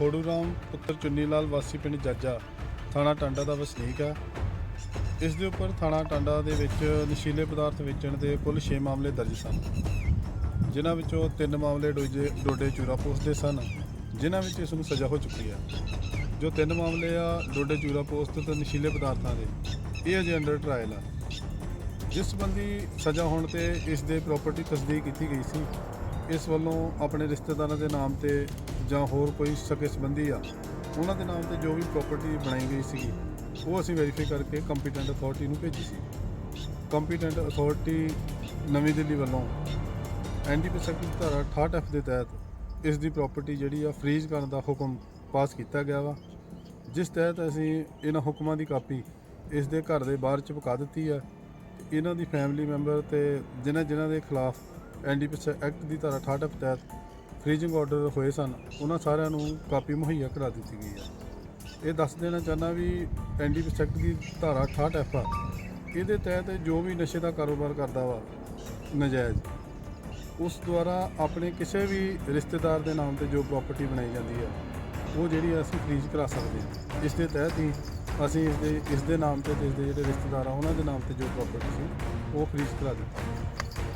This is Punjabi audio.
ਖੋੜੂ ਰਾਮ ਪੁੱਤਰ ਚੁੰਨੀ ਲਾਲ ਵਾਸੀ ਪਿੰਡ ਜੱਜਾ, ਥਾਣਾ ਟਾਂਡਾ ਦਾ ਵਸਨੀਕ ਆ। ਇਸ ਦੇ ਉੱਪਰ ਥਾਣਾ ਟਾਂਡਾ ਦੇ ਵਿੱਚ ਨਸ਼ੀਲੇ ਪਦਾਰਥ ਵੇਚਣ ਦੇ ਕੁੱਲ 6 ਮਾਮਲੇ ਦਰਜ ਸਨ, ਜਿਨ੍ਹਾਂ ਵਿੱਚੋਂ ਤਿੰਨ ਮਾਮਲੇ ਡੋਜੇ, ਡੋਡੇ ਚੂਰਾ ਪੋਸਟ ਦੇ ਸਨ, ਜਿਨ੍ਹਾਂ ਵਿੱਚ ਇਸ ਨੂੰ ਸਜ਼ਾ ਹੋ ਚੁੱਕੀ ਆ। ਜੋ ਤਿੰਨ ਮਾਮਲੇ ਆ, ਡੋਡੇ ਚੂਰਾ ਪੋਸਟ ਤੇ ਨਸ਼ੀਲੇ ਪਦਾਰਥਾਂ ਦੇ, ਇਹ ਅਜੇ ਅੰਡਰ ਟਰਾਇਲ ਆ। ਜਿਸ ਸੰਬੰਧੀ ਸਜ਼ਾ ਹੋਣ ਤੇ ਇਸ ਦੇ ਪ੍ਰਾਪਰਟੀ ਤਸਦੀਕ ਕੀਤੀ ਗਈ ਸੀ। ਇਸ ਵੱਲੋਂ ਆਪਣੇ ਰਿਸ਼ਤੇਦਾਰਾਂ ਦੇ ਨਾਮ ਤੇ ਜਾਂ ਹੋਰ ਕੋਈ ਸਕੇ ਸੰਬੰਧੀ ਆ, ਉਹਨਾਂ ਦੇ ਨਾਮ ਤੇ ਜੋ ਵੀ ਪ੍ਰਾਪਰਟੀ ਬਣਾਈ ਗਈ ਸੀਗੀ, ਉਹ ਅਸੀਂ ਵੈਰੀਫਾਈ ਕਰਕੇ ਕੰਪੀਟੈਂਟ ਅਥਾਰਟੀ ਨੂੰ ਭੇਜੀ ਸੀ। ਕੰਪੀਟੈਂਟ ਅਥਾਰਟੀ ਨਵੀਂ ਦਿੱਲੀ ਵੱਲੋਂ ਐਨਡੀਪੀ ਸੈਕਟਰ ਧਾਰਾ 68 ਐਫ ਦੇ ਤਹਿਤ ਇਸ ਦੀ ਪ੍ਰਾਪਰਟੀ ਜਿਹੜੀ ਆ ਫ੍ਰੀਜ਼ ਕਰਨ ਦਾ ਹੁਕਮ ਪਾਸ ਕੀਤਾ ਗਿਆ ਵਾ। ਜਿਸ ਤਹਿਤ ਅਸੀਂ ਇਹਨਾਂ ਹੁਕਮਾਂ ਦੀ ਕਾਪੀ ਇਸ ਦੇ ਘਰ ਦੇ ਬਾਹਰ ਚਪਕਾ ਦਿੱਤੀ ਆ। ਇਹਨਾਂ ਦੀ ਫੈਮਿਲੀ ਮੈਂਬਰ ਤੇ ਜਿਨ੍ਹਾਂ ਜਿਨ੍ਹਾਂ ਦੇ ਖਿਲਾਫ ਐਨਡੀਪੀ ਐਕਟ ਦੀ ਧਾਰਾ 68 ਐਫ ਤਹਿਤ ਫ੍ਰੀਜ਼ਿੰਗ ਆਰਡਰ ਹੋਏ ਸਨ, ਉਹਨਾਂ ਸਾਰਿਆਂ ਨੂੰ ਕਾਪੀ ਮੁਹੱਈਆ ਕਰਾ ਦਿੱਤੀ ਗਈ ਹੈ। ਇਹ ਦੱਸ ਦੇਣਾ ਚਾਹੁੰਦਾ ਵੀ ਐਨਡੀਪੀ ਐਕਟ ਦੀ ਧਾਰਾ 68 ਐਫ ਆ, ਇਹਦੇ ਤਹਿਤ ਜੋ ਵੀ ਨਸ਼ੇ ਦਾ ਕਾਰੋਬਾਰ ਕਰਦਾ ਵਾ, ਨਜਾਇਜ਼, ਉਸ ਦੁਆਰਾ ਆਪਣੇ ਕਿਸੇ ਵੀ ਰਿਸ਼ਤੇਦਾਰ ਦੇ ਨਾਮ ਤੇ ਜੋ ਪ੍ਰਾਪਰਟੀ ਬਣਾਈ ਜਾਂਦੀ ਹੈ, ਉਹ ਜਿਹੜੀ ਆ ਅਸੀਂ ਫ੍ਰੀਜ਼ ਕਰਾ ਸਕਦੇ ਹਾਂ। ਇਸ ਦੇ ਤਹਿਤ ਹੀ ਅਸੀਂ ਇਸ ਦੇ ਇਸ ਦੇ ਨਾਮ ਤੇ ਤੇ ਇਸ ਦੇ ਜਿਹੜੇ ਰਿਸ਼ਤੇਦਾਰ ਆ, ਉਹਨਾਂ ਦੇ ਨਾਮ ਤੇ ਜੋ ਪ੍ਰਾਪਰਟੀ ਸੀ, ਉਹ ਫ੍ਰੀਜ਼ ਕਰਾ ਦਿੱਤੀ।